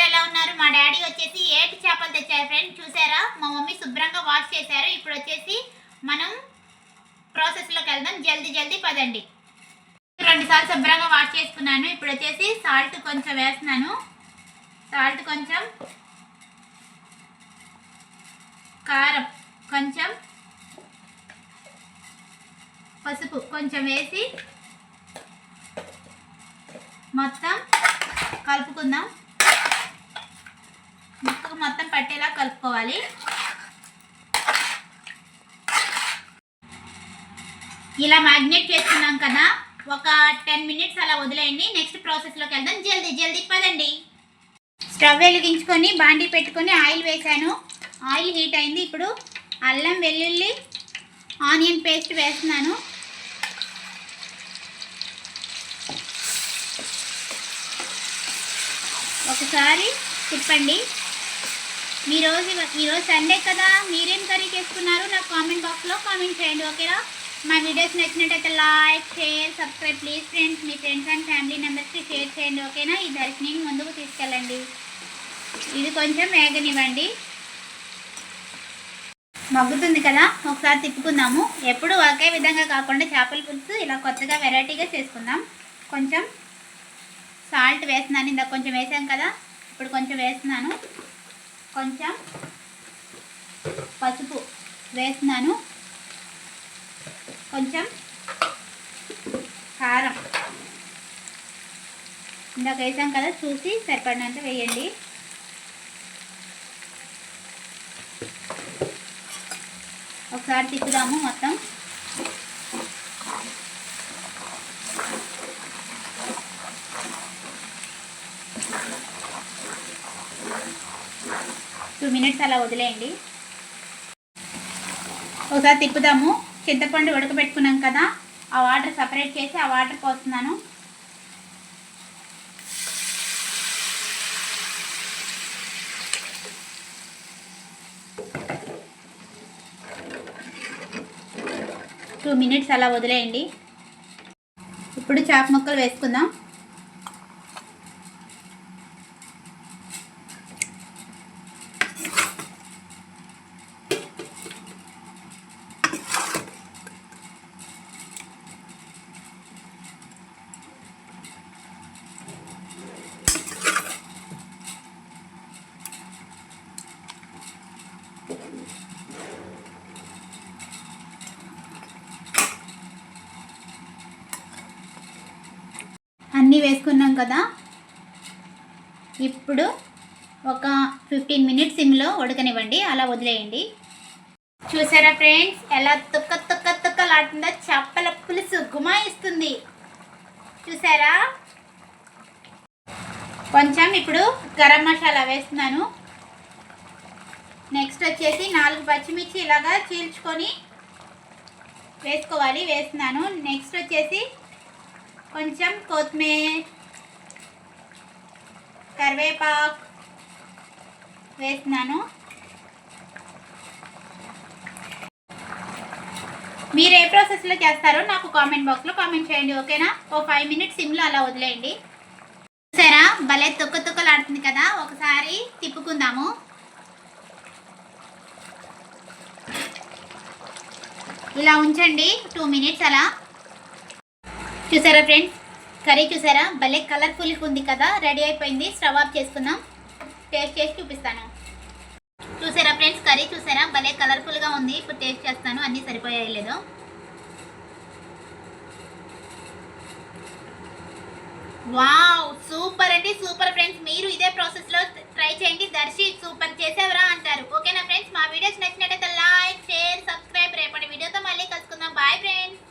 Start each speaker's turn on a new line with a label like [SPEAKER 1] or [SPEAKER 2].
[SPEAKER 1] అందరూ ఎలా ఉన్నారు? మా డాడీ వచ్చేసి ఏటి చేపలు తెచ్చారు ఫ్రెండ్ చూసారా? మా మమ్మీ శుభ్రంగా వాష్ చేశారు. ఇప్పుడు వచ్చేసి మనం ప్రాసెస్లోకి వెళ్దాం. జల్దీ జల్దీ పదండి. రెండు సార్లు శుభ్రంగా వాష్ చేసుకున్నాను. ఇప్పుడు వచ్చేసి సాల్ట్ కొంచెం వేస్తున్నాను. సాల్ట్ కొంచెం కారం కొంచెం పసుపు కొంచెం వేసి మొత్తం కలుపుకుందాం. ముక్కకు మొత్తం పట్టేలా కలుపుకోవాలి. ఇలా మ్యాగ్నేట్ చేసుకున్నాం కదా ఒక టెన్ మినిట్స్ అలా వదిలేయండి. నెక్స్ట్ ప్రాసెస్లోకి వెళ్దాం. జల్దీ జల్దీ పదండి. స్టవ్ వెలిగించుకొని బాండీ పెట్టుకొని ఆయిల్ వేసాను ఆయిల్ హీట్ అయింది. ఇప్పుడు అల్లం వెల్లుల్లి ఆనియన్ పేస్ట్ వేస్తున్నాను. ఒకసారి తిప్పండి. మీ రోజు ఈరోజు సండే కదా? మీరేం కర్రీ చేసుకున్నారు? నాకు కామెంట్ బాక్స్లో కామెంట్ చేయండి ఓకేనా మా వీడియోస్ నచ్చినట్టయితే like share subscribe please friends me friends and family మెంబర్స్కి షేర్ చేయండి ఓకేనా ఈ దర్శనం ముందుకు తీసుకెళ్ళండి. ఇది కొంచెం వేగనివ్వండి. మగ్గుతుంది కదా? ఒకసారి తిప్పుకుందాము. ఎప్పుడు ఒకే విధంగా కాకుండా చేపల పులుసు ఇలా కొత్తగా వెరైటీగా చేసుకుందాం. కొంచెం సాల్ట్ వేస్తున్నాను. ఇందాక కొంచెం వేసాం కదా? ఇప్పుడు కొంచెం వేస్తున్నాను. కొంచెం పసుపు వేస్తున్నాను. కొంచెం కారం ఇందాక వేసాం కదా చూసి సరిపడినంత వేయండి. ఒకసారి తిప్పుదాము మొత్తం. మినిట్స్ అలా వదిలేయండి. ఒకసారి తిప్పుదాము. చింతపండు ఉడకబెట్టుకున్నాం కదా ఆ వాటర్ సపరేట్ చేసి ఆ వాటర్ పోస్తున్నాను. టూ మినిట్స్ అలా వదిలేయండి. ఇప్పుడు చేప ముక్కలు వేసుకుందాం. అన్నీ వేసుకున్నాం కదా. ఇప్పుడు ఒక ఫిఫ్టీన్ మినిట్స్ సిమ్లో ఉడకనివ్వండి. అలా వదిలేయండి. చూసారా ఫ్రెండ్స్? ఎలా తుక్క తుక్క తుక్కలాడుతుందో చేపల పులుసు గుమాయిస్తుంది. చూసారా? కొంచెం ఇప్పుడు గరం మసాలా వేస్తున్నాను. నెక్స్ట్ వచ్చేసి నాలుగు పచ్చిమిర్చి ఇలాగా చీల్చుకొని వేసుకోవాలి వేస్తున్నాను. నెక్స్ట్ వచ్చేసి కొంచెం కొత్తిమీర కరివేపాకు వేస్తున్నాను. మీరు ఏ ప్రాసెస్లో చేస్తారో నాకు కామెంట్ బాక్స్లో కామెంట్ చేయండి ఓకేనా? ఓ ఫైవ్ మినిట్స్ సిమ్లో అలా వదిలేయండి. సరే భలే తొక్క తొక్కలాడుతుంది కదా? ఒకసారి తిప్పుకుందాము. ఇలా ఉంచండి. టూ మినిట్స్ అలా. చూసారా ఫ్రెండ్స్ కర్రీ చూసారా? భలే కలర్ఫుల్గా ఉంది కదా. రెడీ అయిపోయింది. స్టవ్ ఆఫ్ చేసుకుందాం. టేస్ట్ చేసి చూపిస్తాను. చూసారా ఫ్రెండ్స్ కర్రీ చూసారా? భలే కలర్ఫుల్గా ఉంది. ఇప్పుడు టేస్ట్ చేస్తాను. అన్నీ సరిపోయాయి లేదు. వావ్ సూపర్ అండి. సూపర్ ఫ్రెండ్స్ మీరు ఇదే ప్రాసెస్లో ట్రై చేయండి. దర్శి సూపర్ చేసేవరా అంటారు. ఓకేనా ఫ్రెండ్స్ మా వీడియోస్ నచ్చినట్టయితే లైక్ షేర్ సబ్స్క్రైబ్ రేపటి వీడియోతో మళ్ళీ కలుసుకుందాం. Bye friends